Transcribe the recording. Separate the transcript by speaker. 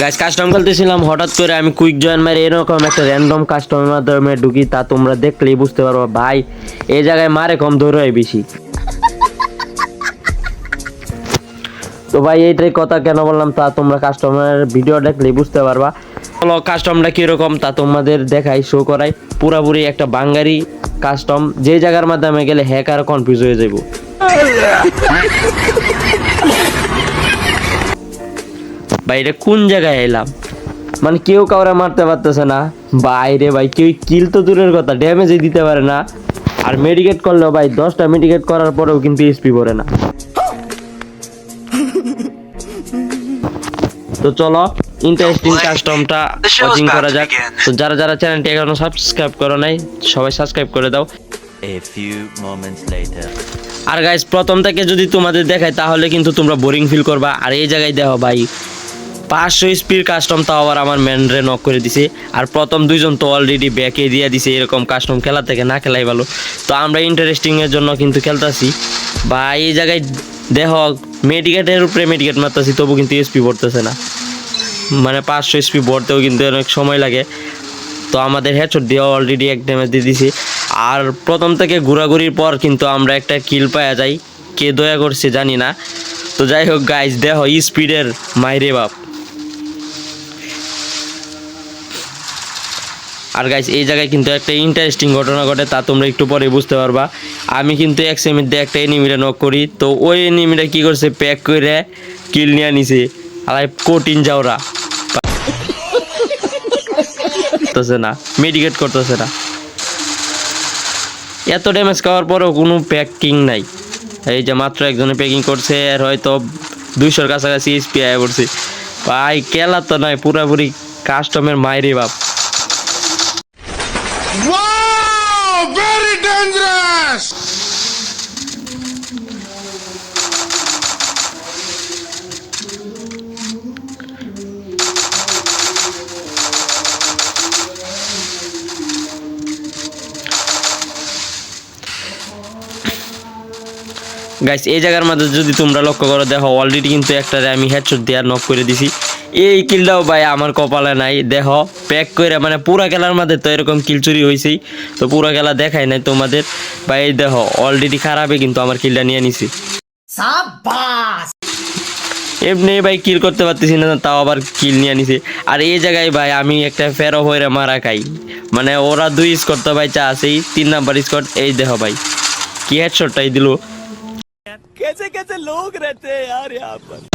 Speaker 1: Guys custom খেলতেছিলাম, হঠাৎ করে আমি কুইক জয়েন মারি, এরকম একটা র্যান্ডম কাস্টমের মাধ্যমে ঢুকি, তা তোমরা দেখলেই বুঝতে পারব, ভাই, এই জায়গায় মারে কম, দৌড়ায় বেশি। তো ভাই, এইটাই কথা কেন বললাম, তা তোমরা কাস্টমারের ভিডিও দেখলেই বুঝতে পারবা। চলো কাস্টমটা কীরকম, তা তোমাদের দেখাই শো করাই। পুরাপুরি একটা বাঙ্গারি কাস্টম যে জায়গার মাধ্যমে গেলে হ্যাকার কনফিউজ হয়ে যাব ভাই এটা কোন জায়গায় এলাম? মানে কেউ কাউরে মারতে পারতেছে না। বাইরে ভাই কেউ কিল তো দূরের কথা ড্যামেজই দিতে পারে না। আর মেডিকেট করলেও ভাই দশটা মেডিকেট করার পরেও কিন্তু এসপি পড়ে না। তো চলো ইন্টারেস্টিং কাস্টমটা ওয়াচিং করা যাক। তো যারা যারা চ্যানেলটি এখনও সাবস্ক্রাইব করো নাই সবাই সাবস্ক্রাইব করে দাও. আর গাইস প্রথম থেকে যদি তোমাদের দেখায় তাহলে কিন্তু তোমরা বোরিং ফিল করবা। আর এই জায়গায় দেখো ভাই পাঁচশো স্পিড কাস্টম তাও আবার আমার ম্যানরে নক করে দিছে। আর প্রথম দুইজন তো অলরেডি ব্যাকে দিয়ে দিছে এরকম কাস্টম খেলা থেকে, না খেলাই ভালো। তো আমরা ইন্টারেস্টিংয়ের জন্য কিন্তু খেলতেছি। বা এই জায়গায় দেখো মেডিকেটের উপরে মেডিকেট মারতেছি, তবু কিন্তু এসপি পড়তেছে না। মানে পাঁচশো এসপি ভরতেও কিন্তু অনেক সময় লাগে। তো আমাদের হেডশট দিয়ে অলরেডি এক ড্যামেজ দিয়ে দিছি। আর প্রথম থেকে ঘোরাঘুরির পর কিন্তু আমরা একটা কিল পাওয়া যাই। কে দয়া করছে জানি না। তো যাই হোক গাইজ দেখো স্পিডের মাইরে বাপ। আর গাইজ এই জায়গায় কিন্তু একটা ইন্টারেস্টিং ঘটনা ঘটে, তা তোমরা একটু পরে বুঝতে পারবা। আমি কিন্তু এক দিয়ে একটা এনিমিটা নক করি, তো ওই এনিমিটা কি করছে প্যাক করে কিল নিয়ে নিছে আর কঠিন যাওরা করতেছে না মেডিকেট করতেছে না। এত ড্যামেজ খাওয়ার পরেও কোনো প্যাকিং নাই। এই যে মাত্র একজনে প্যাকিং করছে, আর হয়তো দুইশোর কাছাকাছি এসপি আয় পড়ছে। ভাই, কেলা তো নয়, পুরাপুরি কাস্টমের মাইরে বাপ।
Speaker 2: Wow! Very dangerous!
Speaker 1: গাইস এই জায়গার মধ্যে যদি তোমরা লক্ষ্য করো, দেখো অলরেডি কিন্তু একটা আমি হেডশট দেওয়ার নক করে দিছি এই কিলটাও ভাই আমার কপালে নাই দেখো প্যাক করে মানে পুরা খেলার মধ্যে তো এরকম কিল চুরি হয়েছেই তো পুরা খেলা দেখাই নাই তোমাদের ভাই এই দেখো অলরেডি খারাপে কিন্তু আমার কিলটা নিয়ে নিছি এমনি ভাই কিল করতে পারতেছি না তাও আবার কিল নিয়ে নিছে আর এই জায়গায় ভাই আমি একটা ফেরো হয়ে মারা খাই মানে ওরা দুই স্কট তো ভাই চা আছেই তিন নাম্বার স্কট এই দেখো ভাই কি হেডশটটাই দিল
Speaker 3: कैसे कैसे लोग रहते हैं यार यहाँ पर